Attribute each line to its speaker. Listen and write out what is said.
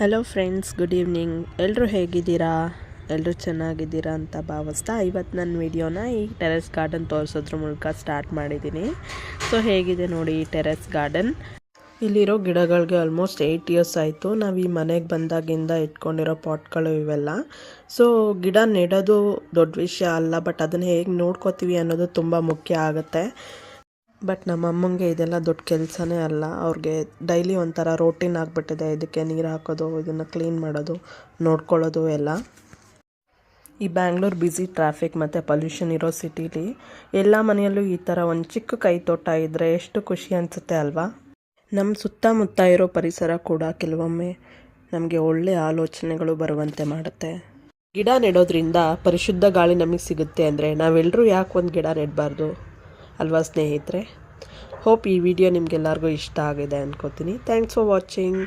Speaker 1: Hello friends good evening ಎಲ್ಲರೂ ಹೇಗಿದ್ದೀರಾ? ಎಲ್ಲರೂ ಚೆನ್ನಾಗಿದ್ದೀರಾ ಅಂತ ಭಾವಿಸ್ತಾ ಇವತ್ತು ನನ್ನ ವಿಡಿಯೋನ ಈ ಟೆರೆಸ್ ಗಾರ್ಡನ್ ತೋರಿಸೋದ್ರ ಮೂಲಕ ಸ್ಟಾರ್ಟ್ ಮಾಡಿದ್ದೀನಿ. ಸೊ ಹೇಗಿದೆ ನೋಡಿ ಈ ಟೆರೆಸ್ ಗಾರ್ಡನ್ ಇಲ್ಲಿರೋ ಗಿಡಗಳಿಗೆ ಆಲ್ಮೋಸ್ಟ್ ಏಯ್ಟ್ ಇಯರ್ಸ್ ಆಯಿತು. ನಾವು ಈ ಮನೆಗೆ ಬಂದಾಗಿಂದ ಇಟ್ಕೊಂಡಿರೋ ಪಾಟ್ಗಳು ಇವೆಲ್ಲ. ಸೊ ಗಿಡ ನೆಡೋದು ದೊಡ್ಡ ವಿಷಯ ಅಲ್ಲ ಬಟ್ ಅದನ್ನು ಹೇಗೆ ನೋಡ್ಕೋತೀವಿ ಅನ್ನೋದು ತುಂಬ ಮುಖ್ಯ ಆಗುತ್ತೆ. ಬಟ್ ನಮ್ಮ ಅಮ್ಮಂಗೆ ಇದೆಲ್ಲ ದೊಡ್ಡ ಕೆಲಸನೇ ಅಲ್ಲ. ಅವ್ರಿಗೆ ಡೈಲಿ ಒಂಥರ ರೋಟೀನ್ ಆಗಿಬಿಟ್ಟಿದೆ. ಇದಕ್ಕೆ ನೀರು ಹಾಕೋದು, ಇದನ್ನು ಕ್ಲೀನ್ ಮಾಡೋದು, ನೋಡ್ಕೊಳ್ಳೋದು ಎಲ್ಲ. ಈ ಬ್ಯಾಂಗ್ಳೂರ್ ಬ್ಯುಸಿ ಟ್ರಾಫಿಕ್ ಮತ್ತು ಪೊಲ್ಯೂಷನ್ ಇರೋ ಸಿಟೀಲಿ ಎಲ್ಲ ಮನೆಯಲ್ಲೂ ಈ ಥರ ಒಂದು ಚಿಕ್ಕ ಕೈ ತೋಟ ಇದ್ದರೆ ಎಷ್ಟು ಖುಷಿ ಅನಿಸುತ್ತೆ ಅಲ್ವಾ? ನಮ್ಮ ಸುತ್ತಮುತ್ತ ಇರೋ ಪರಿಸರ ಕೂಡ ಕೆಲವೊಮ್ಮೆ ನಮಗೆ ಒಳ್ಳೆಯ ಆಲೋಚನೆಗಳು ಬರುವಂತೆ ಮಾಡುತ್ತೆ. ಗಿಡ ನೆಡೋದ್ರಿಂದ ಪರಿಶುದ್ಧ ಗಾಳಿ ನಮಗೆ ಸಿಗುತ್ತೆ ಅಂದರೆ ನಾವೆಲ್ಲರೂ ಯಾಕೆ ಒಂದು ಗಿಡ ನೆಡಬಾರ್ದು? ಅಲ್ವಾ ಸ್ನೇಹಿತರೆ? ಹೋಪ್ ಈ ವಿಡಿಯೋ ನಿಮಗೆಲ್ಲರಿಗೂ ಇಷ್ಟ ಆಗಿದೆ ಅನ್ಕೋತೀನಿ. Thanks for watching